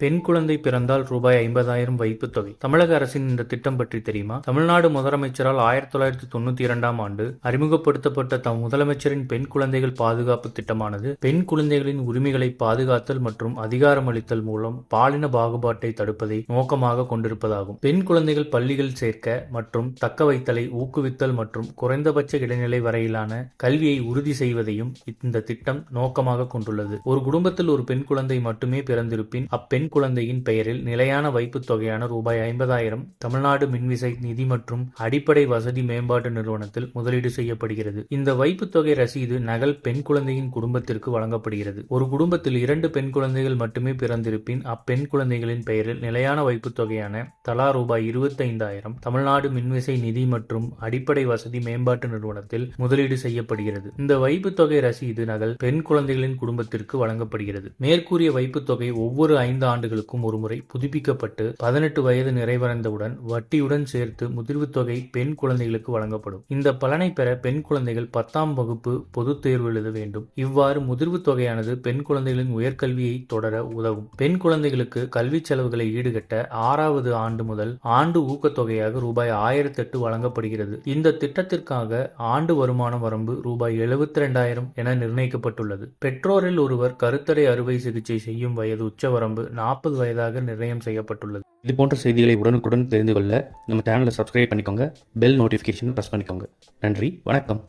பெண் குழந்தை பிறந்தால் ரூபாய் ஐம்பதாயிரம் வைப்பு தொகை. தமிழக அரசின் இந்த திட்டம் பற்றி தெரியுமா? தமிழ்நாடு முதலமைச்சரால் ஆயிரத்தி தொள்ளாயிரத்தி தொண்ணூத்தி இரண்டாம் ஆண்டு அறிமுகப்படுத்தப்பட்ட தம் முதலமைச்சரின் பெண் குழந்தைகள் பாதுகாப்பு திட்டமானது பெண் குழந்தைகளின் உரிமைகளை பாதுகாத்தல் மற்றும் அதிகாரமளித்தல் மூலம் பாலின பாகுபாட்டை தடுப்பதை நோக்கமாக கொண்டிருப்பதாகும். பெண் குழந்தைகள் பள்ளிகள் சேர்க்க மற்றும் தக்க வைத்தலை ஊக்குவித்தல் மற்றும் குறைந்தபட்ச இடைநிலை வரையிலான கல்வியை உறுதி செய்வதையும் இந்த திட்டம் நோக்கமாக கொண்டுள்ளது. ஒரு குடும்பத்தில் ஒரு பெண் குழந்தை மட்டுமே பிறந்திருப்பின் அப்பெண் குழந்தையின் பெயரில் நிலையான வைப்புத் தொகையான ரூபாய் ஐம்பதாயிரம் தமிழ்நாடு மின்விசை நிதி மற்றும் அடிப்படை வசதி மேம்பாட்டு நிறுவனத்தில் முதலீடு செய்யப்படுகிறது. இந்த வைப்புத் தொகை ரசீது நகல் பெண் குழந்தையின் குடும்பத்திற்கு வழங்கப்படுகிறது. ஒரு குடும்பத்தில் இரண்டு பெண் குழந்தைகள் மட்டுமே பிறந்திருப்பின் அப்பெண் குழந்தைகளின் பெயரில் நிலையான வைப்புத் தொகையான தலா ரூபாய் இருபத்தைந்தாயிரம் தமிழ்நாடு மின்விசை நிதி மற்றும் அடிப்படை வசதி மேம்பாட்டு நிறுவனத்தில் முதலீடு செய்யப்படுகிறது. இந்த வைப்புத் தொகை ரசீது நகல் பெண் குழந்தைகளின் குடும்பத்திற்கு வழங்கப்படுகிறது. மேற்கூறிய வைப்புத் தொகை ஒவ்வொரு ஐந்து ஆண்டு ஆண்டுகளுக்கும் ஒருமுறை புதுப்பிக்கப்பட்டு பதினெட்டு வயது நிறைவடைந்தவுடன் வட்டியுடன் சேர்த்து முதிர்வுத் தொகை பெண் குழந்தைகளுக்கு வழங்கப்படும். இந்த பலனை பெற பெண் குழந்தைகள் பத்தாம் வகுப்பு பொதுத் தேர்வு எழுத வேண்டும். இவ்வாறு முதிர்வுத் தொகையானது பெண் குழந்தைகளின் உயர்கல்வியை தொடர உதவும். பெண் குழந்தைகளுக்கு கல்வி செலவுகளை ஈடுகட்ட ஆறாவது ஆண்டு முதல் ஆண்டு ஊக்கத்தொகையாக ரூபாய் ஆயிரத்தி எட்டு வழங்கப்படுகிறது. இந்த திட்டத்திற்காக ஆண்டு வருமான வரம்பு ரூபாய் எழுபத்தி ரெண்டாயிரம் என நிர்ணயிக்கப்பட்டுள்ளது. பெற்றோரில் ஒருவர் கருத்தடை அறுவை சிகிச்சை செய்யும் வயது உச்சவரம்பு நாற்பது வயதாக நிர்ணயம் செய்யப்பட்டுள்ளது. இது போன்ற செய்திகளை உடனுக்குடன் தெரிந்து கொள்ள நம்ம சேனலை சப்ஸ்கிரைப் பண்ணிக்கோங்க. பெல் நோட்டிஃபிகேஷன் ப்ரெஸ் பண்ணிக்கோங்க. நன்றி வணக்கம்.